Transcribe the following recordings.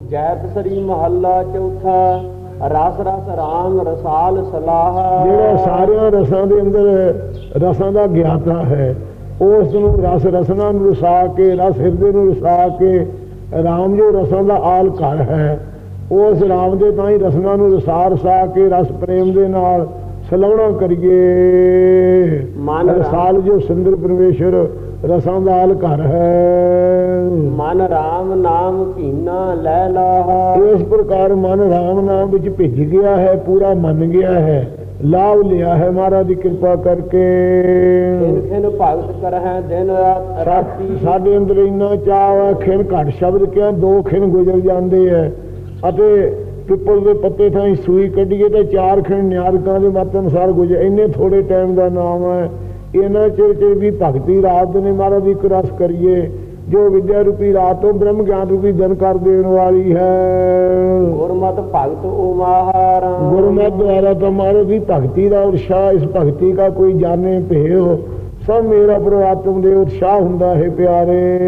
ਜੈਤ ਸਰੀ ਮਹੱਲਾ ਚੌਥਾ ਰਸ ਰਸ ਰਾਮ ਰਸਾਲ ਸਲਾਹ। ਜਿਹੜਾ ਸਾਰਿਆਂ ਰਸਾਂ ਦੇ ਅੰਦਰ ਰਸਾਂ ਦਾ ਗਿਆਤਾ ਹੈ ਉਸ ਨੂੰ ਰਸ ਰਸਨਾ ਨੂੰ ਰਸਾ ਕੇ ਰਸ ਹਿਰਦੇ ਨੂੰ ਰਸਾ ਕੇ ਰਾਮ ਜੋ ਰਸਾਂ ਦਾ ਆਲ ਘਰ ਹੈ ਉਸ ਰਾਮ ਦੇ ਤਾਂ ਹੀ ਰਸਨਾ ਨੂੰ ਰਸਾ ਰਸਾ ਕੇ ਰਸ ਪ੍ਰੇਮ ਦੇ ਨਾਲ ਸਲਾਉਣਾ ਕਰੀਏ। ਮਨ ਰਸਾਲ ਜੋ ਸੁੰਦਰ ਪਰਮੇਸ਼ਰ ਰਸਾਂ ਦਾ ਆਲ ਘਰ ਹੈ। ਮਨ ਰਾਮ ਨਾਮ ਕੀਨਾ ਲੈ ਲਾਹ। ਇਸ ਪ੍ਰਕਾਰ ਮਨ ਰਾਮ ਨਾਮ ਵਿੱਚ ਭਿੱਜ ਗਿਆ ਹੈ ਪੂਰਾ ਮੰਨ ਗਿਆ ਹੈ। ਲਾਭ ਲਿਆ ਹੈ ਮਹਾਰਾਜ ਦੀ ਕਿਰਪਾ ਕਰਕੇ। ਖਿਨ ਭਗਤ ਕਰਹਿ ਦਿਨ ਰਾਤ ਰਾਤੀ। ਸਾਡੇ ਅੰਦਰ ਇੰਨਾ ਚਾਹ ਹੈ ਖਿਨ ਘੱਟ ਸ਼ਬਦ ਕਿਹਾ ਦੋ ਖਿਨ ਗੁਜ਼ਰ ਜਾਂਦੇ ਹੈ। ਅਤੇ ਪਿੱਪਲ ਦੇ ਪੱਤੇ ਥਾਂ ਸੂਈ ਕੱਢੀਏ ਤਾਂ ਚਾਰ ਖਿਨ ਨਿਆਰਕਾਂ ਦੇ ਮਤ ਅਨੁਸਾਰ ਗੁਜ਼ਰ ਇੰਨੇ ਥੋੜੇ ਟਾਈਮ ਦਾ ਨਾਮ ਹੈ। ਇਹਨਾਂ ਚਿਰ ਚਿਰ ਵੀ ਭਗਤੀ ਰਾਤ ਦੇ ਨੇ ਮਹਾਰਾਜ ਦੀ ਰਸ ਕਰੀਏ ਜੋ ਵਿਦਿਆ ਰੂਪੀ ਰਾਤ ਬ੍ਰਹਮ ਗਿਆਨ ਰੂਪੀ ਜਨ ਕਰ ਦੇਣ ਵਾਲੀ ਹੈ। ਗੁਰਮਤਿ ਭਗਤ ਉਮਾਹਾਰਾ। ਗੁਰਮਤਿ ਦੁਆਰਾ ਤੁਹਾਰੇ ਦੀ ਭਗਤੀ ਦਾ ਉਤਸ਼ਾਹ ਇਸ ਭਗਤੀ ਦਾ ਕੋਈ ਜਾਣੇ ਭੇਓ ਸਭ ਮੇਰਾ ਪ੍ਰਵਾਤਮ ਦੇ ਉਤਸ਼ਾਹ ਹੁੰਦਾ ਹੈ ਪਿਆਰੇ।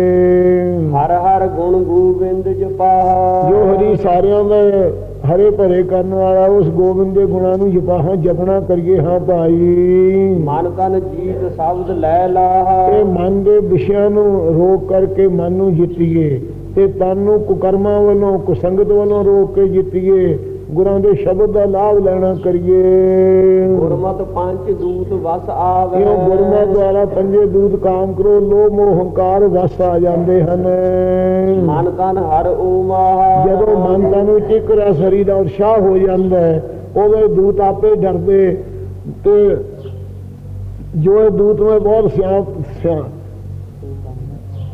ਹਰ ਹਰ ਗੁਣ ਗੋਬਿੰਦ ਜਪਾ ਜੋ ਹਰੀ ਸਾਰਿਆਂ ਦਾ ਹਰੇ ਭਰੇ ਕਰਨ ਵਾਲਾ ਉਸ ਗੋਬਿੰਦ ਦੇ ਗੁਣਾਂ ਨੂੰ ਜਪਾਹਾਂ ਜਪਣਾ ਕਰੀਏ ਹਾਂ ਭਾਈ। ਮਨ ਤਨ ਜੀਤ ਸ਼ਬਦ ਲੈ ਲਾਹ। ਇਹ ਮਨ ਦੇ ਵਿਸ਼ਿਆਂ ਨੂੰ ਰੋਕ ਕਰਕੇ ਮਨ ਨੂੰ ਜਿੱਤੀਏ ਤੇ ਤਨ ਨੂੰ ਕੁਕਰਮਾਂ ਵੱਲੋਂ ਕੁਸੰਗਤ ਵੱਲੋਂ ਰੋਕ ਕੇ ਜਿੱਤੀਏ। ਗੁਰਾਂ ਦੇ ਸ਼ਬਦ ਦਾ ਲਾਭ ਲੈਣਾ ਕਰੀਏ। ਗੁਰਮਤਿ ਪੰਜ ਦੂਤ ਵਸ ਆਵੇ। ਕਿਉਂ ਗੁਰਮਤਿ ਦੁਆਰਾ ਪੰਜੇ ਦੂਤ ਕਾਮ ਕਰੋ ਲੋਭ ਮੋਹ ਹੰਕਾਰ ਵਸ ਆ ਜਾਂਦੇ ਹਨ। ਮਨ ਤਨ ਹਰ ਉਮਾਹਾਰ ਜਦੋਂ ਮਨ ਤਨ ਵਿੱਚ ਇੱਕ ਰਸ ਹਰੀ ਦਾ ਉਤਸ਼ਾਹ ਹੋ ਜਾਂਦਾ ਹੈ ਉਹਦੇ ਦੂਤ ਆਪੇ ਡਰਦੇ ਤੇ ਜੋ ਇਹ ਦੂਤ ਮੈਂ ਬਹੁਤ ਸਿਆਣ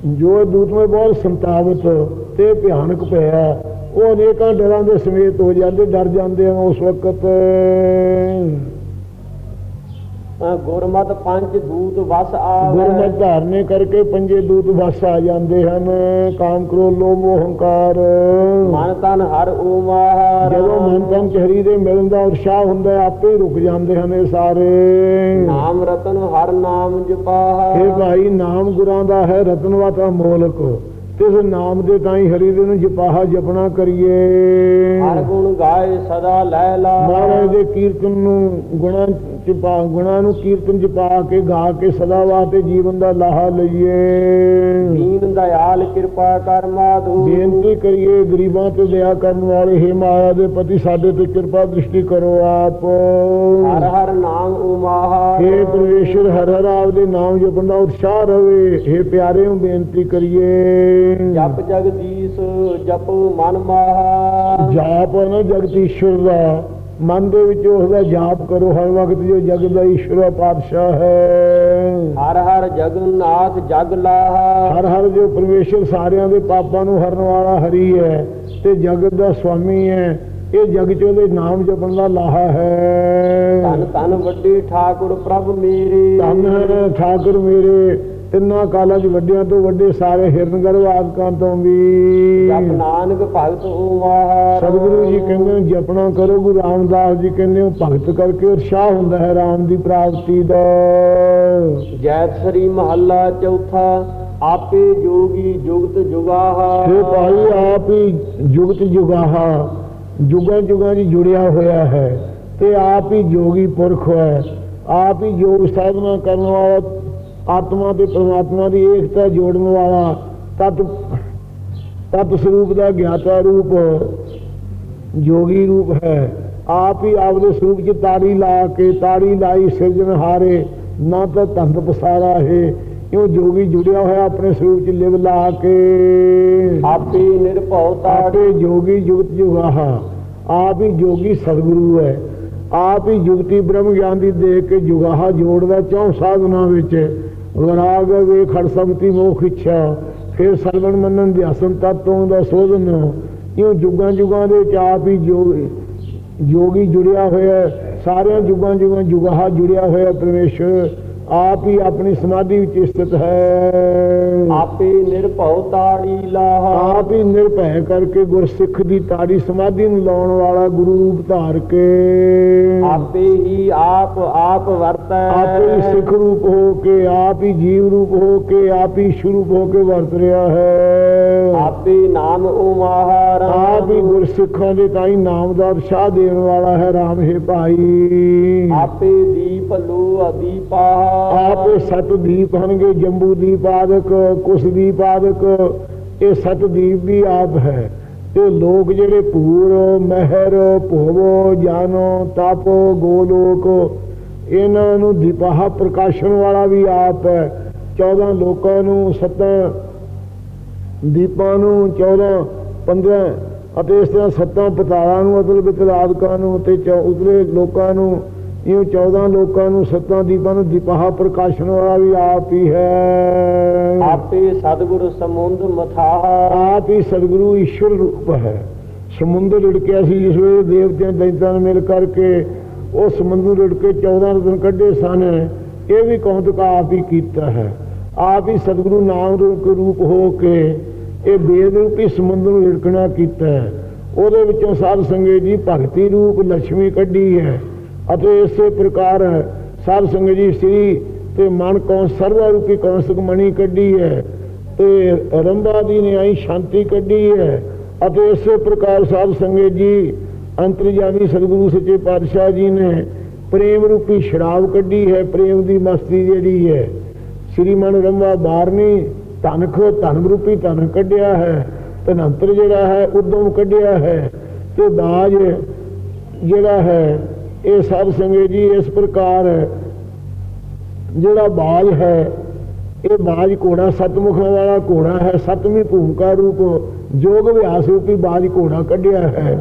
ਜੋ ਇਹ ਬਹੁਤ ਸੰਤਾਵਤ ਤੇ ਭਿਆਨਕ ਪਿਆ, ਉਹ ਅਨੇਕਾਂ ਡਰਾਂ ਦੇ ਸਮੇਤ ਹੋ ਜਾਂਦੇ, ਡਰ ਜਾਂਦੇ ਆ ਉਸ ਵਕਤ। ਗੁਰਮਤਿ ਪੰਜ ਦੂਤ ਵਸ ਆਵੇ। ਗੁਰਮਤਿ ਧਾਰਨੇ ਕਰਕੇ ਪੰਜੇ ਦੂਤ ਵਸ ਆ ਜਾਂਦੇ ਹਨ। ਕਾਮ ਕ੍ਰੋ ਲੋਭ ਮੋਹ ਹੰਕਾਰ ਮਨ ਤਨ ਹਰ ਉਮਾਹਾਰ ਜਦੋਂ ਮਨ ਤਨ ਚ ਹਰੀ ਦੇ ਮਿਲਣ ਦਾ ਉਤਸ਼ਾਹ ਹੁੰਦਾ ਆਪੇ ਰੁਕ ਜਾਂਦੇ ਹਨ ਇਹ ਸਾਰੇ। ਨਾਮ ਰਤਨ ਹਰ ਨਾਮ ਜਪਾਹ। ਇਹ ਭਾਈ ਨਾਮ ਗੁਰਾਂ ਦਾ ਹੈ ਰਤਨਵਾਤਾ ਮੋਲਕ। ਤਿਸ ਨਾਮ ਦੇ ਤਾਈ ਹਰੀ ਦੇ ਨੂੰ ਜਪਾਹਾ ਜਪਣਾ ਕਰੀਏ। ਹਰ ਗੁਣ ਗਾਏ ਸਦਾ ਲੈ ਲਾ। ਮਹਾਰਾਜ ਦੇ ਕੀਰਤਨ ਨੂੰ ਗੁਣਾ ਚ ਪਾ ਗੁਣਾ ਨੂੰ ਕੀਰਤਨ ਚ ਪਾ ਕੇ ਗਾ ਕੇ ਸਦਾ ਵਾਸਤੇ ਜੀਵਨ ਦਾ ਲਾਹਾ ਲਈਏ। ਦੀਨ ਦਇਆਲ ਕਿਰਪਾ ਕਰ ਮਾਧੂ। ਬੇਨਤੀ ਕਰੀਏ ਗਰੀਬਾਂ ਤੇ ਦਇਆ ਕਰਨ ਵਾਲੇ ਹੇ ਮਾਇਆ ਦੇ ਪਤੀ ਸਾਡੇ ਤੇ ਕਿਰਪਾ ਦ੍ਰਿਸ਼ਟੀ ਕਰੋ ਆਪ। ਹਰ ਹਰ ਨਾਮ ਉਮਾਹਾਰ ਹੇ ਪਰਮੇਸ਼ਰ ਹਰ ਹਰ ਆਪ ਦੇ ਨਾਮ ਜਪਣ ਦਾ ਉਤਸ਼ਾਹ ਰਵੇ। ਹੇ ਪਿਆਰੇ ਨੂੰ ਬੇਨਤੀ ਕਰੀਏ। ਜਪ ਜਗਦੀਸ਼ ਜਪ ਮਨ ਮਾਹਾ। ਜਾਪ ਨਾ ਜਗਤੀਸ਼ਵਰ ਦਾ। ਮਨ ਦੇ ਵਿੱਚ ਉਸ ਦਾ ਜਾਪ ਕਰੋ। ਹਰ ਵਕਤ ਜੋ ਜਗਤ ਦਾ ਈਸ਼ਵਰ ਪਾਤਸ਼ਾਹ ਹੈ। ਹਰ ਹਰ ਜਗਨਨਾਥ ਜਗ ਲਾਹਾ। ਹਰ ਹਰ ਜੋ ਪਰਮੇਸ਼ਰ ਸਾਰਿਆਂ ਦੇ ਪਾਪਾਂ ਨੂੰ ਹਰਨ ਵਾਲਾ ਹਰੀ ਹੈ ਤੇ ਜਗਤ ਦਾ ਸੁਆਮੀ ਹੈ ਇਹ ਜਗ ਚ ਉਹਦੇ ਨਾਮ ਜਪਣ ਦਾ ਲਾਹਾ ਹੈ। ਧੰਨ ਧੰਨ ਵੱਡੇ ਠਾਕੁਰ ਪ੍ਰਭ ਮੇਰੇ। ਧੰਨ ਠਾਕੁਰ ਮੇਰੇ। ਤਿੰਨਾਂ ਕਾਲਾਂ 'ਚ ਵੱਡਿਆਂ ਤੋਂ ਵੱਡੇ ਸਾਰੇ ਹਿਰਨਗਰਵ ਆਦਿਕਾਂ ਤੋਂ ਵੀ। ਜਪ ਨਾਨਕ ਭਗਤ ਉਮਾਹਾਰ ਸਤਿਗੁਰੂ ਜੀ ਕਹਿੰਦੇ ਜਪਣਾ ਕਰੋ ਗੁਰੂ ਰਾਮਦਾਸ ਜੀ ਕਹਿੰਦੇ ਹੋ ਭਗਤ ਕਰਕੇ ਉਤਸ਼ਾਹ ਹੁੰਦਾ ਹੈ ਰਾਮ ਦੀ ਪ੍ਰਾਪਤੀ ਦਾ। ਜੈਤ ਸ੍ਰੀ ਮਹੱਲਾ ਚੌਥਾ ਆਪੇ ਜੋਗੀ ਜੁਗਤ ਜੁਗਾਹਾ। ਇਹ ਭਾਈ ਆਪ ਹੀ ਜੁਗਤ ਜੁਗਾਹਾ ਜੁਗਾਂ ਜੁਗਾਂ 'ਚ ਜੁੜਿਆ ਹੋਇਆ ਹੈ ਤੇ ਆਪ ਹੀ ਜੋਗੀ ਪੁਰਖ ਹੈ। ਆਪ ਹੀ ਯੋਗ ਸਾਧਨਾ ਕਰਨ ਵਾਲਾ ਆਤਮਾ ਤੇ ਪ੍ਰਮਾਤਮਾ ਦੀ ਏਕਤਾ ਜੋੜਨ ਵਾਲਾ ਤਤ ਤਤ ਸਰੂਪ ਦਾ ਗਿਆਤਾ ਰੂਪ ਜੋਗੀ ਰੂਪ ਹੈ। ਆਪ ਹੀ ਆਪਦੇ ਸਰੂਪ 'ਚ ਤਾੜੀ ਲਾ ਕੇ ਤਾੜੀ ਲਾਈ ਸਿਰਜਣ ਹਾਰੇ ਨਾ ਤਾਂ ਤੰਦ ਪਸਾਰਾ ਹੈ। ਕਿਉਂ ਜੋਗੀ ਜੁੜਿਆ ਹੋਇਆ ਆਪਣੇ ਸਰੂਪ 'ਚ ਲਿਵ ਲਾ ਕੇ। ਆਪੇ ਨਿਰਭਉ ਆਪੇ ਜੋਗੀ ਜੁਗਤ ਜੁਗਾਹਾ। ਆਪ ਹੀ ਜੋਗੀ ਸਤਿਗੁਰੂ ਹੈ। ਆਪ ਹੀ ਜੁਗਤੀ ਬ੍ਰਹਮ ਗਿਆਨ ਦੀ ਦੇ ਕੇ ਜੁਗਾਹਾ ਜੋੜਦਾ ਚੌਂ ਸਾਧਨਾ ਵਿੱਚ। ਵਿਰਾਗ ਵੇ, ਖੜ ਸੰਗਤੀ ਮੋਖ ਇੱਛਾ। ਫਿਰ ਸਰਵਣ ਮੰਨਨ ਧਿਆਸਨ ਤਤੋਂ ਦਾ ਸੋਧਨ। ਇਉਂ ਜੁਗਾਂ ਜੁਗਾਂ ਦੇ ਚਾਪ ਹੀ ਜੋਗੀ ਜੋਗੀ ਜੁੜਿਆ ਹੋਇਆ ਸਾਰਿਆਂ ਜੁਗਾਂ ਜੁਗਾਂ ਜੁਗਾਹਾ ਜੁੜਿਆ ਹੋਇਆ ਪਰਮੇਸ਼ਰ। ਆਪ ਹੀ ਆਪਣੀ ਸਮਾਧੀ ਵਿੱਚ ਸਥਿਤ ਹੈ। ਆਪੇ ਨਿਰਭਉ ਤਾੜੀ ਲਾਹਾ। ਆਪ ਹੀ ਨਿਰਭੈ ਕਰਕੇ ਗੁਰਸਿੱਖ ਦੀ ਤਾੜੀ ਸਮਾਧੀ ਨੂੰ ਲਾਉਣ ਵਾਲਾ ਗੁਰੂ ਰੂਪ ਧਾਰ ਕੇ। ਆਪੇ ਹੀ ਆਪ ਆਪ ਵਰਤੈ। ਆਪੇ ਹੀ ਸਿੱਖ ਰੂਪ ਹੋ ਕੇ ਆਪ ਹੀ ਜੀਵ ਰੂਪ ਹੋ ਕੇ ਆਪ ਹੀ ਸ਼ੁਰੂ ਹੋ ਕੇ ਵਰਤ ਰਿਹਾ ਹੈ। ਆਪੇ ਨਾਮ ਉਮਾਹਾਰ ਆਪ ਸਿੱਖਾਂ ਦੇ ਤਾਈ ਨਾਮ ਦਾ ਉਤਸ਼ਾਹ ਦੇਣ ਵਾਲਾ ਹੈ ਰਾਮ ਹੈ ਭਾਈ। ਆਪੇ ਦੀਪ ਲੋ ਅਦੀਪਾ ਆਪੇ ਸਤ ਦੀਪ ਹਨਗੇ ਜੰਬੂ ਦੀਪ ਆਦਿਕ ਕੁਸ ਦੀਪ ਆਦਿਕ ਇਹ ਸਤ ਦੀਪ ਵੀ ਆਪ ਹੈ। ਤੇ ਲੋਕ ਜਿਹੜੇ ਭੂਰ, ਮਹਿਰ, ਭੋਵੋ, ਜਾਨੋ, ਤਪ, ਗੋਲੋਕ, ਇਹਨਾਂ ਨੂੰ ਦੀਪਾਹ ਪ੍ਰਕਾਸ਼ਣ ਵਾਲਾ ਵੀ ਆਪ ਹੈ। 14 ਲੋਕਾਂ ਨੂੰ, ਸੱਤਾਂ ਦੀਪਾਂ ਨੂੰ 14 15 ਅਤੇ ਇਸ ਤਰ੍ਹਾਂ ਸੱਤਾਂ ਪਤਾਲਾਂ ਨੂੰ ਅਦਲ ਬਿਤਲ ਨੂੰ ਤੇ ਚੌ- ਉਤਲੇ ਲੋਕਾਂ ਨੂੰ ਇਹ 14 ਲੋਕਾਂ ਨੂੰ ਸੱਤਾਂ ਦੀਪਾਂ ਨੂੰ ਦੀਪਾਹ ਪ੍ਰਕਾਸ਼ਣ ਵਾਲਾ ਵੀ ਆਪ ਹੀ ਹੈ। ਆਪੇ ਸਤਿਗੁਰ ਸਮੁੰਦ ਮਥਾਹ ਆਪ ਹੀ ਸਤਿਗੁਰੂ ਈਸ਼ਵਰ ਰੂਪ ਹੈ। ਸਮੁੰਦਰ ਰਿੜਕਿਆ ਸੀ ਜਿਸ ਵੇਲੇ ਦੇਵਤਿਆਂ ਦੈਂਤਾਂ ਨੇ ਮਿਲ ਕਰਕੇ ਉਹ ਸਮੁੰਦਰ ਰਿੜ ਕੇ 14 ਰਤਨ ਕੱਢੇ ਸਨ। ਇਹ ਵੀ ਕੌਤਕ ਆਪ ਹੀ ਕੀਤਾ ਹੈ। ਆਪ ਹੀ ਸਤਿਗੁਰੂ ਨਾਮ ਰੂਪ ਹੋ ਕੇ ਇਹ ਬੇਦ ਰੂਪੀ ਸਮੁੰਦਰ ਨੂੰ ਰਿੜਕਣਾ ਕੀਤਾ ਹੈ। ਉਹਦੇ ਵਿੱਚੋਂ ਸਾਧ ਸੰਗਤ ਜੀ ਭਗਤੀ ਰੂਪ ਲక్ష్ਮੀ ਕੱਢੀ ਹੈ। ਅਤੇ ਇਸੇ ਪ੍ਰਕਾਰ ਸਾਧ ਸੰਗਤ ਜੀ ਸ੍ਰੀ ਤੇ ਮਨ ਕੌਂ ਸਰਵਾ ਰੂਪੀ ਕੌਂਸਕ ਮਣੀ ਕੱਢੀ ਹੈ ਤੇ ਰੰਭਾ ਦੀ ਨਿਆਈ ਸ਼ਾਂਤੀ ਕੱਢੀ ਹੈ ਅਤੇ ਇਸੇ ਪ੍ਰਕਾਰ ਸਾਧ ਸੰਗਤ ਜੀ ਅੰਤਰਜਾਮੀ ਸਤਿਗੁਰੂ ਸੱਚੇ ਪਾਤਸ਼ਾਹ ਜੀ ਨੇ ਪ੍ਰੇਮ ਰੂਪੀ ਸ਼ਰਾਬ ਕੱਢੀ ਹੈ, ਪ੍ਰੇਮ ਦੀ ਮਸਤੀ ਜਿਹੜੀ ਹੈ। ਸ੍ਰੀ ਮਨ ਰੰਭਾ ਬਾਰਨੀ ਧਨਖ, ਧਨ ਰੂਪੀ ਧਨ ਕੱਢਿਆ ਹੈ, ਧਨੰਤਰ ਜਿਹੜਾ ਹੈ ਉਦੋਂ ਕੱਢਿਆ ਹੈ ਤੇ ਬਾਜ ਜਿਹੜਾ ਹੈ ਇਹ ਸਾਧ ਸੰਗਤ ਜੀ ਇਸ ਪ੍ਰਕਾਰ ਜਿਹੜਾ ਬਾਜ ਹੈ, ਇਹ ਬਾਜ ਘੋੜਾ ਸਤਮੁਖਾਂ ਵਾਲਾ ਘੋੜਾ ਹੈ, ਸਤਵੀਂ ਭੂਮਿਕਾ ਰੂਪ ਜੋਗ ਵਿਆਸ ਰੂਪੀ ਬਾਜ ਘੋੜਾ ਕੱਢਿਆ ਹੈ।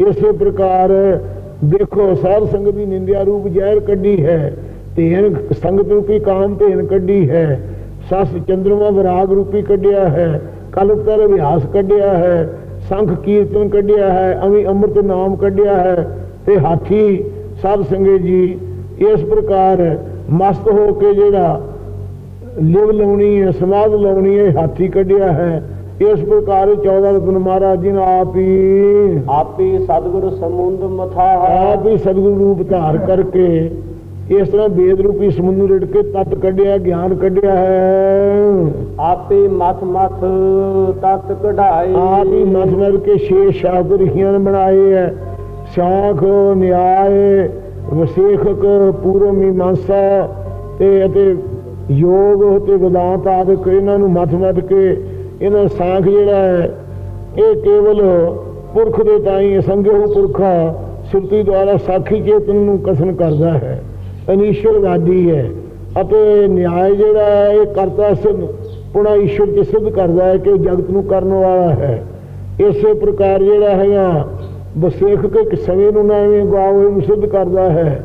ਇਸੇ ਪ੍ਰਕਾਰ ਦੇਖੋ ਸਾਧ ਸੰਗਤ ਦੀ ਨਿੰਦਿਆ ਰੂਪ ਜ਼ਹਿਰ ਕੱਢੀ ਹੈ, ਧੇਨ ਸੰਗਤ ਰੂਪੀ ਕਾਮ ਧੇਨ ਕੱਢੀ ਹੈ, ਸਸ ਚੰਦਰਮਾ ਵਿਰਾਗ ਰੂਪੀ ਕੱਢਿਆ ਹੈ, ਕਲਪਤਰ ਅਭਿਆਸ ਕੱਢਿਆ ਹੈ, ਸੰਖ ਕੀਰਤਨ ਕੱਢਿਆ ਹੈ ਅਵੀ ਅੰਮ੍ਰਿਤ ਨਾਮ ਕੱਢਿਆ ਹੈ ਤੇ ਹਾਥੀ ਸਾਧ ਸੰਗਤ ਜੀ ਇਸ ਪ੍ਰਕਾਰ ਮਸਤ ਹੋ ਕੇ ਜਿਹੜਾ ਲਿਵ ਲਾਉਣੀ ਹੈ ਸਮਾਧ ਲਾਉਣੀ ਹੈ ਹਾਥੀ ਕੱਢਿਆ ਹੈ ਇਸ ਪ੍ਰਕਾਰ 14 ਰਤਨ ਮਹਾਰਾਜ ਜੀ ਨੇ ਆਪ ਹੀ ਆਪੇ ਸਤਿਗੁਰ ਸਮੁੰਦ ਮਥਾਹ ਆਪ ਹੀ ਸਤਿਗੁਰੂ ਰੂਪ ਧਾਰ ਕਰਕੇ ਇਸ ਤਰ੍ਹਾਂ ਵੇਦ ਰੂਪੀ ਸਮੁੰਦਰ ਰਿੜ ਕੇ ਤਤ ਕੱਢਿਆ ਗਿਆਨ ਕੱਢਿਆ ਹੈ। ਆਪੇ ਮਥ ਮਥ ਤਤ ਕਢਾਏ। ਆਪ ਹੀ ਮਤ ਮਤ ਕੇ ਛੇ ਸ਼ਬਦ ਰਿਖੀਆਂ ਨੇ ਬਣਾਏ ਹੈ। ਸ਼ਾਖ ਨਿਆਏ, ਵਸੇਖਕ ਪੂਰਵ ਮੀਮਾਂਸਾ ਤੇ ਅਤੇ ਯੋਗ ਤੇ ਵਿਦਾਂਤ ਆਦਿਕ ਇਹਨਾਂ ਨੂੰ ਮੱਥ ਮਤ ਕੇ ਇਹਨਾਂ ਸਾਖ ਜਿਹੜਾ ਹੈ, ਇਹ ਕੇਵਲ ਪੁਰਖ ਦੇ ਤਾਈ ਅਸੰਗਿਓ ਪੁਰਖਾ ਸੁਰਤੀ ਦੁਆਰਾ ਸਾਖੀ ਚੇਤਨ ਨੂੰ ਕਸਨ ਕਰਦਾ ਹੈ। ਅਨੀਸ਼ਵਰਵਾਦੀ ਹੈ ਅਤੇ ਨਿਆਂ ਜਿਹੜਾ ਹੈ, ਇਹ ਕਰਤਾ ਸਿੱਧ, ਪੁਣਾ ਈਸ਼ਵਰ ਤੇ ਸਿੱਧ ਕਰਦਾ ਹੈ ਕਿ ਜਗਤ ਨੂੰ ਕਰਨ ਵਾਲਾ ਹੈ। ਇਸੇ ਪ੍ਰਕਾਰ ਜਿਹੜਾ ਹੈਗਾ ਬਸੇਖ ਕੇ ਇੱਕ ਸਮੇਂ ਨੂੰ ਨਾ ਐਵੇਂ ਗਾਓ, ਇਹਨੂੰ ਸਿੱਧ ਕਰਦਾ ਹੈ।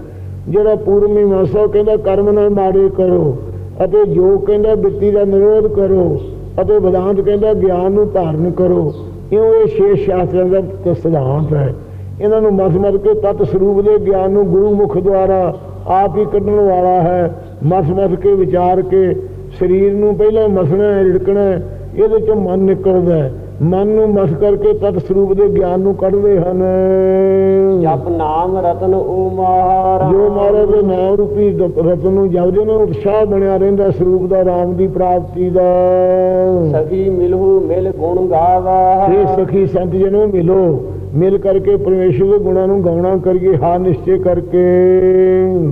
ਜਿਹੜਾ ਪੂਰਮੀ ਮਾਸਾ ਕਹਿੰਦਾ, ਕਰਮ ਨਾ ਮਾੜੇ ਕਰੋ ਅਤੇ ਜੋ ਕਹਿੰਦਾ ਬਿੱਤੀ ਦਾ ਨਿਰੋਧ ਕਰੋ ਅਤੇ ਵਿਦਾਂਤ ਕਹਿੰਦਾ, ਗਿਆਨ ਨੂੰ ਧਾਰਨ ਕਰੋ। ਇਉਂ ਇਹ ਛੇ ਸ਼ਾਸਤਰਾਂ ਦਾ ਸਿਧਾਂਤ ਹੈ। ਇਹਨਾਂ ਨੂੰ ਮਸ ਮਸ ਕੇ ਤਤ ਸਰੂਪ ਦੇ ਗਿਆਨ ਨੂੰ ਗੁਰੂ ਮੁਖ ਦੁਆਰਾ ਆਪ ਹੀ ਕੱਢਣ ਵਾਲਾ ਹੈ। ਮਸ ਮਸ ਕੇ ਵਿਚਾਰ ਕੇ ਸਰੀਰ ਨੂੰ ਪਹਿਲਾਂ ਮਸਣਾ ਹੈ ਰਿੜਕਣਾ, ਇਹਦੇ ਚੋਂ ਮਨ ਨਿਕਲਦਾ ਹੈ। ਮਨ ਨੂੰ ਮਸ ਕਰਕੇ ਤਤ ਸਰੂਪ ਦੇ ਗਿਆਨ ਨੂੰ ਕੱਢਦੇ ਹਨ। ਜਪ ਨਾਮ ਰਤਨ ਓ ਮਹਾਰਾਜ। ਜੋ ਮਹਾਰਾਜ ਦੇ ਨਾਮ ਰੂਪੀ ਰਤਨ ਨੂੰ ਜਪਦੇ ਨੂੰ ਉਤਸ਼ਾਹ ਬਣਿਆ ਰਹਿੰਦਾ ਸਰੂਪ ਦਾ ਰਾਮ ਦੀ ਪ੍ਰਾਪਤੀ ਦਾ। ਸਖੀ ਮਿਲਹੁ ਮਿਲ ਗੁਣ ਗਾਵਾ। ਇਹ ਸਖੀ ਸੰਤ ਜਨੋਂ ਮਿਲੋ। ਮਿਲ ਕਰਕੇ ਪਰਮੇਸ਼ਰ ਦੇ ਗੁਣਾਂ ਨੂੰ ਗਾਉਣਾ ਕਰੀਏ ਹਾਂ ਨਿਸ਼ਚੈ ਕਰਕੇ।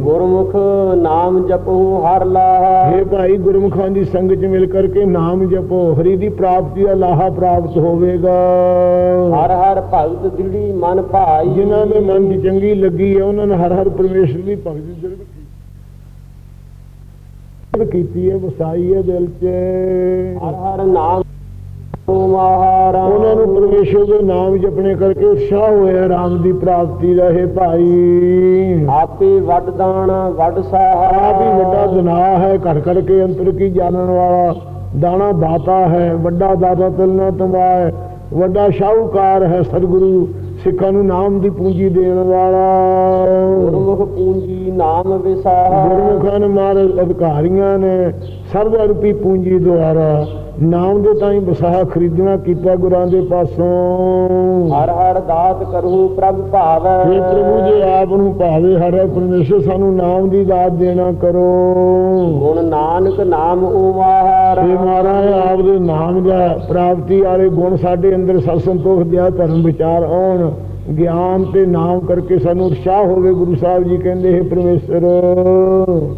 ਗੁਰਮੁਖ ਨਾਮ ਜਪਹੁ ਹਰ ਲਾਹਾ। हे ਭਾਈ ਗੁਰਮੁਖਾਂ ਦੀ ਸੰਗਤ ਚ ਮਿਲ ਕਰਕੇ ਨਾਮ ਜਪੋ ਹਰੀ ਦੀ ਪ੍ਰਾਪਤੀ ਦਾ ਲਾਹਾ ਪ੍ਰਾਪਤ ਹੋਵੇਗਾ। ਹਰ ਹਰ ਭਗਤ ਦ੍ਰਿੜੀ ਮਨ ਭਾਈ। ਜਿਨ੍ਹਾਂ ਦੇ ਮਨ 'ਚ ਚੰਗੀ ਲੱਗੀ ਹੈ ਉਹਨਾਂ ਨੇ ਹਰ ਹਰ ਪਰਮੇਸ਼ਰ ਦੀ ਭਗਤੀ ਦ੍ਰਿੜ ਕੀਤੀ ਹੈ ਵਸਾਈ ਹੈ ਦਿਲ 'ਚ। ਹਰ ਹਰ ਨਾਮ ਉਹਨਾਂ ਨੂੰ ਪਰਮੇਸ਼ਰ ਦੇ ਨਾਮ ਜਪਣੇ ਕਰਕੇ ਉਤਸ਼ਾਹ ਹੋਇਆ ਰਾਮ ਦੀ ਪ੍ਰਾਪਤੀ ਦਾ ਹੈ ਭਾਈ। ਆਪੇ ਵੱਡ ਦਾਣ ਵੱਡ ਸਾਹਾ ਆਪ ਹੀ ਵੱਡਾ ਦਨਾ ਹੈ ਘੜ ਘੜ ਕੇ ਅੰਤਰ ਕੀ ਜਾਣਨ ਵਾਲਾ। ਦਾਣਾ ਦਾਤਾ ਹੈ ਵੱਡਾ ਦਾਤਾ ਤਲਨਾ ਹੈ ਵੱਡਾ ਸ਼ਾਹੂਕਾਰ ਹੈ ਸਤਿਗੁਰੂ ਸਿੱਖਾਂ ਨੂੰ ਨਾਮ ਦੀ ਪੂੰਜੀ ਦੇਣ ਵਾਲਾ। ਗੁਰਮੁਖ ਪੂੰਜੀ ਨਾਮ ਵਿਸਾਹਾ ਗੁਰਮੁਖਾਂ ਨੇ ਮਹਾਰਾਜ ਅਧਿਕਾਰੀਆਂ ਨੇ ਸਰਵ ਰੂਪੀ ਪੂੰਜੀ ਦੁਆਰਾ ਨਾਮ ਦੇ ਤਾਈਂ ਵਸਾਹ ਖਰੀਦਣਾ ਕੀਤਾ ਗੁਰਾਂ ਦੇ ਪਾਸੋਂ। ਹਰ ਹਰ ਦਾਤ ਕਰਹੂ ਪ੍ਰਭ ਭਾਵੈ। हे ਪ੍ਰਭੂ ਜੀ ਆਪ ਨੂੰ ਭਾਵੇ ਹਰੇ ਪਰਮੇਸ਼ਰ ਸਾਨੂੰ ਨਾਮ ਦੀ ਦਾਤ ਦੇਣਾ ਕਰੋ। ਗੁਣ ਨਾਨਕ ਨਾਮ ਓਮਾਰ हे ਮਹਾਰਾਜ ਆਪ ਦੇ ਨਾਮ ਦਾ ਪ੍ਰਾਪਤੀ ਵਾਲੇ ਗੁਣ ਸਾਡੇ ਅੰਦਰ ਸਤ ਸੰਤੋਖ ਦਿਆ ਧਰਮ ਵਿਚਾਰ ਆਉਣ। ਗਿਆਨ ਤੇ ਨਾਮ ਕਰਕੇ ਸਾਨੂੰ ਉਤਸ਼ਾਹ ਹੋਵੇ ਗੁਰੂ ਸਾਹਿਬ ਜੀ ਕਹਿੰਦੇ ਹੈ ਪਰਮੇਸ਼ਰ।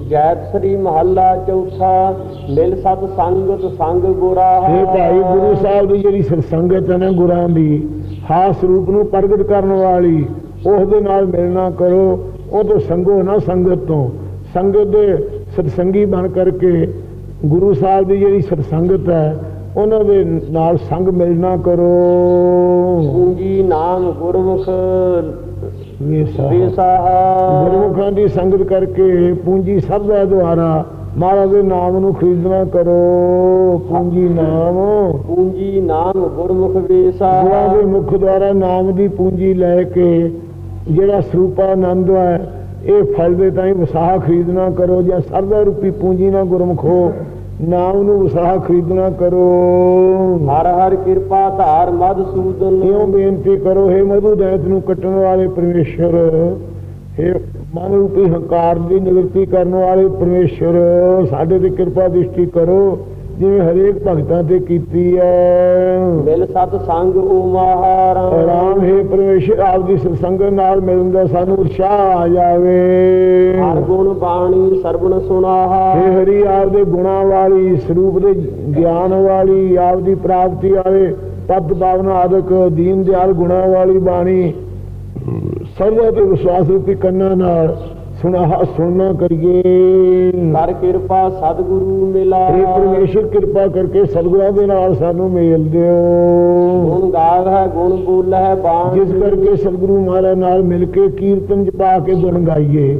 ਜੈਤ ਸ੍ਰੀ ਮਹੱਲਾ ਚੌਥਾ ਮਿਲ ਸਤ ਸੰਗਤ ਸੰਗ ਗੁਰਾ ਇਹ ਭਾਈ ਗੁਰੂ ਸਾਹਿਬ ਦੀ ਜਿਹੜੀ ਸੰਗਤ ਹੈ ਨਾ ਗੁਰਾਂ ਦੀ ਖਾਸ ਰੂਪ ਨੂੰ ਪ੍ਰਗਟ ਕਰਨ ਵਾਲੀ ਉਸ ਦੇ ਨਾਲ ਮਿਲਣਾ ਕਰੋ ਉਹ ਤੋਂ ਸੰਗੋ ਨਾ ਸੰਗਤ ਤੋਂ। ਸੰਗਤ ਦੇ ਸਤਸੰਗੀ ਬਣ ਕਰਕੇ ਗੁਰੂ ਸਾਹਿਬ ਦੀ ਜਿਹੜੀ ਸਤਸੰਗਤ ਹੈ ਉਹਨਾਂ ਦੇ ਨਾਲ ਸੰਗ ਮਿਲਣਾ ਕਰੋ। ਪੂੰਜੀ ਨਾਮ ਗੁਰਮੁਖ ਵੇਸਾ ਗੁਰਮੁਖਾਂ ਦੀ ਸੰਗਤ ਕਰਕੇ ਪੂੰਜੀ ਸਭ ਦਾ ਦੁਆਰਾ ਮਹਾਰਾਜ ਦੇ ਨਾਮ ਨੂੰ ਖਰੀਦਣਾ ਕਰੋ। ਪੂੰਜੀ ਨਾਮ। ਪੂੰਜੀ ਨਾਮ ਗੁਰਮੁਖ ਗੁਰਾਂ ਵੇਸਾਹਾ ਦੇ ਮੁਖ ਦੁਆਰਾ ਨਾਮ ਦੀ ਪੂੰਜੀ ਲੈ ਕੇ ਜਿਹੜਾ ਸਰੂਪਾਨੰਦ ਹੈ ਇਹ ਫਲ ਦੇ ਤਾਈਂ ਵਸਾਹ ਖਰੀਦਣਾ ਕਰੋ ਜਾਂ ਸਰਦਾ ਰੂਪੀ ਪੂੰਜੀ ਨਾਲ ਗੁਰਮੁਖੋ ਨਾਮ ਨੂੰ ਵਸਾਹ ਖਰੀਦਣਾ ਕਰੋ। ਹਰ ਹਰ ਕਿਰਪਾ ਧਾਰ ਮਧਸੂਦਨ ਇਉਂ ਬੇਨਤੀ ਕਰੋ हे ਮਧੂ ਦੈਤ ਨੂੰ ਕੱਟਣ ਵਾਲੇ ਪਰਮੇਸ਼ਰ हे ਮਨ ਰੂਪੀ ਹੰਕਾਰ ਦੀ ਨਿਵਰਤੀ ਕਰਨ ਵਾਲੇ ਪਰਮੇਸ਼ਰ ਸਾਡੇ ਤੇ ਕਿਰਪਾ ਦ੍ਰਿਸ਼ਟੀ ਕਰੋ। ਜਿਵੇਂ ਹਰੇਕ ਭਗਤਾਂ ਤੇ ਕੀਤੀ ਹੈ ਮਿਲ ਸਤ ਸੰਗ ਓਮਾਰ ਰਾਮ ਹੈ ਪਰਮੇਸ਼ਰ ਆਪ ਦੀ ਸੰਗਤ ਨਾਲ ਮਿਲਣ ਦਾ ਸਾਨੂੰ ਉਤਸ਼ਾਹ ਆ ਜਾਵੇ। ਹਰ ਗੁਣ ਬਾਣੀ ਸਰਵਣ ਸੁਨਾਹਾ। ਹੇ ਹਰੀ ਆਪ ਦੇ ਗੁਣਾਂ ਵਾਲੀ ਸਰੂਪ ਦੇ ਗਿਆਨ ਵਾਲੀ ਆਪ ਦੀ ਪ੍ਰਾਪਤੀ ਵਾਲੇ ਪਦ ਭਾਵਨਾ ਆਦਿਕ ਦੀਨ ਦਿਆਲ ਗੁਣਾਂ ਵਾਲੀ ਬਾਣੀ ਸਰਵ ਤੇ ਵਿਸ਼ਵਾਸ ਰੂਪੀ ਕੰਨਾਂ ਨਾਲ ਸੁਣਾ ਸੁਣਨਾ ਕਰੀਏ। ਕਰ ਕਿਰਪਾ ਸਤਿਗੁਰੂ ਮਿਲਾ। ਹੇ ਪਰਮੇਸ਼ਰ ਕਿਰਪਾ ਕਰਕੇ ਸਤਿਗੁਰਾਂ ਦੇ ਨਾਲ ਸਾਨੂੰ ਮੇਲ ਦਿਓ। ਗੁਣ ਗਾਵ ਹੈ ਗੁਣ ਬੋਲ ਹੈ ਬਾਣ ਜਿਸ ਕਰਕੇ ਸਤਿਗੁਰੂ ਮਹਾਰਾਜ ਨਾਲ ਮਿਲ ਕੇ ਕੀਰਤਨ ਚ ਪਾ ਕੇ ਗੁਣ ਗਾਈਏ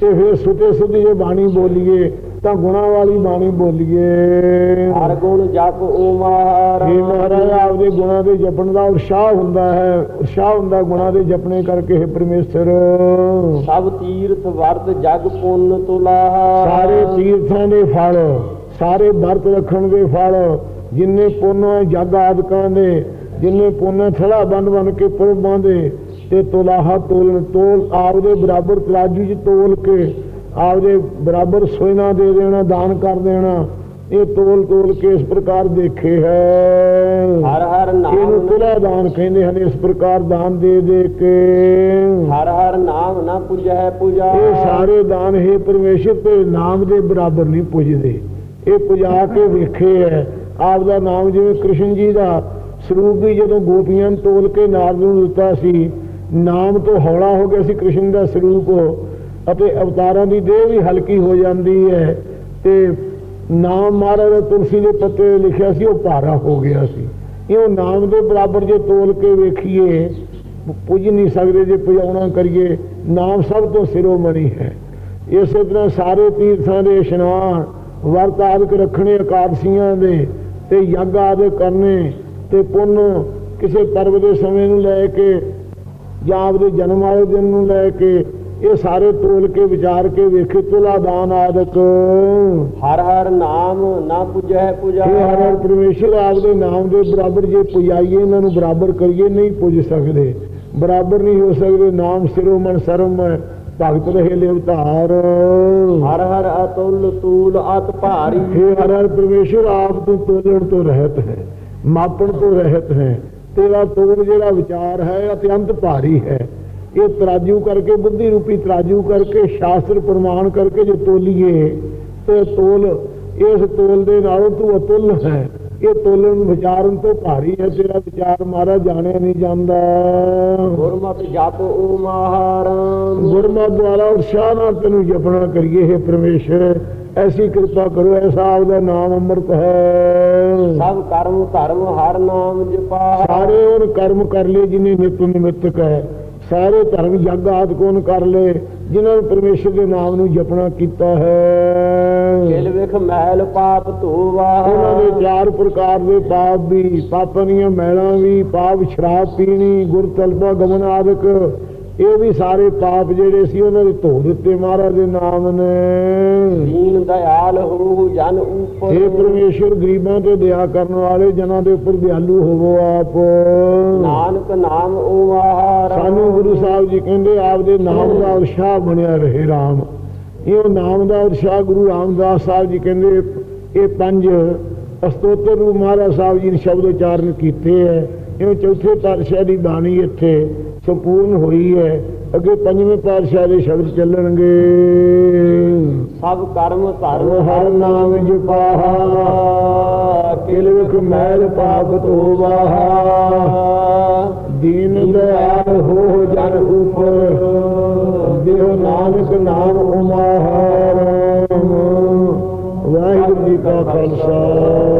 ਤੇ ਫਿਰ ਸੁਤੇ ਸੁਤੇ ਜੇ ਬਾਣੀ ਬੋਲੀਏ ਤਾਂ ਗੁਣਾ ਵਾਲੀ ਬਾਣੀ ਬੋਲੀਏ। ਹਰ ਗੁਣ ਜਪ ਓਮਾਰ ਇਹ ਮਹਾਰਾਜ ਆਪਦੇ ਗੁਣਾ ਦੇ ਜਪਣ ਦਾ ਉਤਸ਼ਾਹ ਹੁੰਦਾ ਹੈ ਉਤਸ਼ਾਹ ਹੁੰਦਾ ਗੁਣਾ ਦੇ ਜਪਣੇ ਕਰਕੇ ਹੈ ਪਰਮੇਸ਼ਰ। ਸਭ ਤੀਰਥ ਵਰਤ ਜਗ ਪੁੰਨ ਤੁਲਾਹਾ ਸਾਰੇ ਤੀਰਥਾਂ ਦੇ ਫਲ ਸਾਰੇ ਵਰਤ ਰੱਖਣ ਦੇ ਫਲ ਜਿੰਨੇ ਪੁੰਨ ਹੈ ਜਗ ਆਦਿਕਾਂ ਦੇ ਜਿੰਨੇ ਪੁੰਨ ਥੜਾ ਬੰਨ ਬਨ ਕੇ ਪੁਰਬਾਂ ਦੇ ਤੇ ਤੁਲਾਹਾ ਤੋਲਣ ਤੋਲ ਆਪਦੇ ਬਰਾਬਰ ਤਰਾਜੂ 'ਚ ਤੋਲ ਕੇ ਆਪਦੇ ਬਰਾਬਰ ਸੋਇਨਾ ਦੇ ਦੇਣਾ ਦਾਨ ਕਰ ਦੇਣਾ ਇਹ ਤੋਲ ਤੋਲ ਕੇ ਇਸ ਪ੍ਰਕਾਰ ਦੇਖੇ ਹੈ। ਹਰ ਹਰ ਇਹਨੂੰ ਨਾਮ ਤੁਲਾ ਦਾਨ ਕਹਿੰਦੇ ਹਨ ਇਸ ਪ੍ਰਕਾਰ ਦਾਨ ਦੇ ਦੇ ਕੇ। ਹਰ ਹਰ ਨਾਮ ਨਾ ਪੁਜੈ ਪੂਜਾ। ਇਹ ਸਾਰੇ ਦਾਨ ਹੈ ਪਰਮੇਸ਼ਰ ਤੇ ਨਾਮ ਦੇ ਬਰਾਬਰ ਨਹੀਂ ਪੁੱਜਦੇ। ਇਹ ਪੁਜਾ ਕੇ ਵੇਖੇ ਹੈ। ਆਪ ਦਾ ਨਾਮ ਜਿਵੇਂ ਕ੍ਰਿਸ਼ਨ ਜੀ ਦਾ ਸਰੂਪ ਵੀ ਜਦੋਂ ਗੋਪੀਆਂ ਤੋਲ ਕੇ ਨਾਰਦ ਨੂੰ ਦਿੱਤਾ ਸੀ ਨਾਮ ਤੋਂ ਹੌਲਾ ਹੋ ਗਿਆ ਸੀ ਕ੍ਰਿਸ਼ਨ ਦਾ ਸਰੂਪ। ਅਤੇ ਅਵਤਾਰਾਂ ਦੀ ਦੇਹ ਵੀ ਹਲਕੀ ਹੋ ਜਾਂਦੀ ਹੈ ਤੇ ਨਾਮ ਮਹਾਰਾਜ ਦਾ ਤੁਲਸੀ ਦੇ ਪੱਤੇ ਲਿਖਿਆ ਸੀ, ਉਹ ਭਾਰਾ ਹੋ ਗਿਆ ਸੀ। ਇਹ ਨਾਮ ਦੇ ਬਰਾਬਰ ਜੇ ਤੋਲ ਕੇ ਵੇਖੀਏ, ਪੁੱਜ ਨਹੀਂ ਸਕਦੇ ਜੇ ਪਜਾਉਣਾ ਕਰੀਏ, ਨਾਮ ਸਭ ਤੋਂ ਸਿਰੋਮਣੀ ਹੈ। ਇਸੇ ਤਰ੍ਹਾਂ ਸਾਰੇ ਤੀਰਥਾਂ ਦੇ ਇਸ਼ਨਾਨ, ਵਰਤ ਆਦਿਕ ਰੱਖਣੇ ਇਕਾਦਸ਼ੀਆਂ ਦੇ ਤੇ ਯੱਗ ਆਦਿ ਕਰਨੇ ਤੇ ਪੁੰਨ ਕਿਸੇ ਪਰਬ ਦੇ ਸਮੇਂ ਨੂੰ ਲੈ ਕੇ ਜਾਂ ਆਪਦੇ ਜਨਮ ਵਾਲੇ ਦਿਨ ਨੂੰ ਲੈ ਕੇ ਇਹ ਸਾਰੇ ਤੋਲ ਕੇ ਵਿਚਾਰ ਕੇ ਵੇਖੇ ਤੁਲਾ ਦਾਨ ਆਦਿਕ। ਹਰ ਹਰ ਨਾਮ ਨਾ ਪੁਜੈ ਪੂਜਾ। ਹਰ ਹਰ ਪਰਮੇਸ਼ਰ ਆਪਦੇ ਨਾਮ ਦੇ ਬਰਾਬਰ ਜੇ ਪੁਜਾਈਏ ਇਹਨਾਂ ਨੂੰ ਬਰਾਬਰ ਕਰੀਏ ਨਹੀਂ ਪੁੱਜ ਸਕਦੇ। ਬਰਾਬਰ ਨਹੀਂ ਹੋ ਸਕਦੇ ਨਾਮ ਸਿਰੋਂ ਮਨ ਸਰਮ ਭਗਤ ਰਹੇ ਲਿਵਤਾਰ ਹਰ ਹਰ ਅਤੁਲ ਤੂਲ ਅਤ ਭਾਰੀ। ਹਰ ਹਰ ਪਰਮੇਸ਼ਰ ਆਪ ਤੋਂ ਤੋਲਣ ਤੋਂ ਰਹਿਤ ਹੈ ਮਾਪਣ ਤੋਂ ਰਹਿਤ ਹੈ। ਤੇਰਾ ਤੋਲ ਜਿਹੜਾ ਵਿਚਾਰ ਹੈ ਅਤਿਅੰਤ ਭਾਰੀ ਹੈ। ਇਹ ਤਰਾਜੂ ਕਰਕੇ ਬੁੱਧੀ ਰੂਪੀ ਤਰਾਜੂ ਕਰਕੇ ਸ਼ਾਸਤਰ ਪ੍ਰਮਾਣ ਕਰਕੇ ਜੇ ਤੋਲੀਏ ਤੇ ਤੋਲ ਇਸ ਤੋਲ ਦੇ ਨਾਲੋਂ ਤੂੰ ਅਤੁੱਲ ਹੈ। ਇਹ ਤੋਲਣ ਵਿਚਾਰਨ ਤੋਂ ਭਾਰੀ ਹੈ ਤੇਰਾ ਵਿਚਾਰ ਮਾਰਾ ਜਾਣਿਆ ਨਹੀਂ ਜਾਂਦਾ। ਗੁਰਮਤਿ ਜਪ ਓਮਾਰ ਗੁਰਮਤਿ ਦੁਆਰਾ ਉਤਸ਼ਾਹ ਨਾਲ ਤੈਨੂੰ ਜਪਣਾ ਕਰੀਏ ਹੈ ਪਰਮੇਸ਼ਰ ਐਸੀ ਕਿਰਪਾ ਕਰੋ ਐਸਾ ਆਪਦਾ ਨਾਮ ਅੰਮ੍ਰਿਤ ਹੈ। ਸਭ ਕਰਮ ਧਰਮ ਹਰ ਨਾਮ ਜਪਾ। ਸਾਰੇ ਉਹ ਕਰਮ ਕਰ ਲਏ ਜਿਨੇ ਨਿਤ ਨਿਮਿਤਕ ਹੈ। ਸਾਰੇ ਧਰਮ ਯੱਗ ਆਦਿ ਕੋਨ ਕਰ ਲਏ ਜਿਨ੍ਹਾਂ ਨੇ ਪਰਮੇਸ਼ਰ ਦੇ ਨਾਮ ਨੂੰ ਜਪਣਾ ਕੀਤਾ ਹੈ। ਕਿਲ ਵਿਖ ਮਹਿਲ ਪਾਪ ਧੋਵਾ। ਉਹਨਾਂ ਦੇ ਚਾਰ ਪ੍ਰਕਾਰ ਦੇ ਪਾਪ ਵੀ ਪਾਪਾਂ ਦੀਆਂ ਮੈਲਾਂ ਵੀ ਪਾਪ ਸ਼ਰਾਬ ਪੀਣੀ ਗੁਰ ਤਲਪਾ ਗਮਨ ਆਦਿਕ। ਇਹ ਵੀ ਸਾਰੇ ਪਾਪ ਜਿਹੜੇ ਸੀ ਉਹਨਾਂ ਦੇ ਧੋ ਦਿੱਤੇ ਮਹਾਰਾਜ ਦੇ ਨਾਮ ਨੇ। ਦੀਨ ਦਇਆਲ ਹੋ ਜਨ ਉਪਰ ਇਹ ਪਰਮੇਸ਼ਰ ਗਰੀਬਾਂ ਤੇ ਦਇਆ ਕਰਨ ਵਾਲੇ ਜਨਾਂ ਦੇ ਉੱਪਰ ਦਿਆਲੂ ਹੋਵੋ ਆਪ। ਨਾਨਕ ਨਾਮ ਓਵਾਰ ਸਾਨੂੰ ਗੁਰੂ ਸਾਹਿਬ ਜੀ ਕਹਿੰਦੇ ਆਪ ਦੇ ਨਾਮ ਦਾ ਉਤਸ਼ਾਹ ਬਣਿਆ ਰਹੇ RAM ਇਹ ਨਾਮ ਦਾ ਉਤਸ਼ਾਹ ਗੁਰੂ ਰਾਮਦਾਸ ਸਾਹਿਬ ਜੀ ਕਹਿੰਦੇ ਇਹ ਪੰਜ ਅਸਤੋਤਰ ਨੂੰ ਮਹਾਰਾਜ ਸਾਹਿਬ ਜੀ ਨੇ ਸ਼ਬਦ ਉਚਾਰਨ ਕੀਤੇ ਹੈ। ਇਹ ਚੌਥੇ ਪਾਤਸ਼ਾਹ ਦੀ ਬਾਣੀ ਇੱਥੇ ਸੰਪੂਰਨ ਹੋਈ ਹੈ। ਅੱਗੇ ਪੰਜਵੇਂ ਪਾਤਸ਼ਾਹ ਦੇ ਸ਼ਬਦ ਚੱਲਣਗੇ। ਸਭ ਕਰਮ ਧਰਮ ਹਰ ਨਾਮ ਜਪਾਹਾ ਕਿਲ ਵਿਖ ਮੈਲ ਪਾਪ ਤੋਵਾਹਾ ਦੀਨ ਦਇਆਲ ਹੋ ਜਨ ਉਪਰ। ਦੇਹੋ ਨਾਨਕ ਨਾਮ ਉਮਾਹਾ ਵਾਹਿਗੁਰੂ ਜੀ ਕਾ ਖਾਲਸਾ।